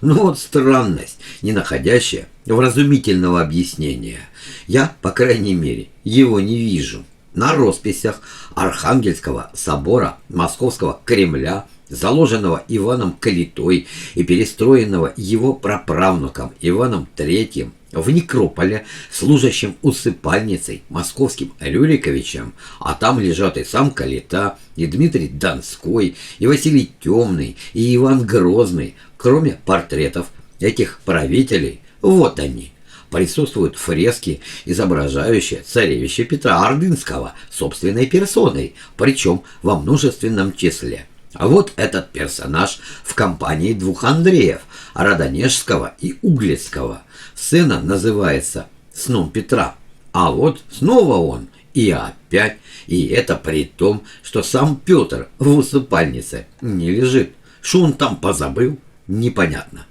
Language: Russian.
Ну вот странность, не находящая вразумительного объяснения. Я, по крайней мере, его не вижу. На росписях Архангельского собора Московского Кремля, заложенного Иваном Калитой и перестроенного его праправнуком Иваном III в Некрополе, служащим усыпальницей московским Рюриковичем, а там лежат и сам Калита, и Дмитрий Донской, и Василий Темный, и Иван Грозный, кроме портретов этих правителей, вот они. Присутствуют фрески, изображающие царевича Петра Ордынского собственной персоной, причем во множественном числе. А вот этот персонаж в компании двух Андреев, Родонежского и Углицкого. Сцена называется «Сном Петра». А вот снова он, и опять, и это при том, что сам Петр в усыпальнице не лежит. Что он там позабыл, непонятно.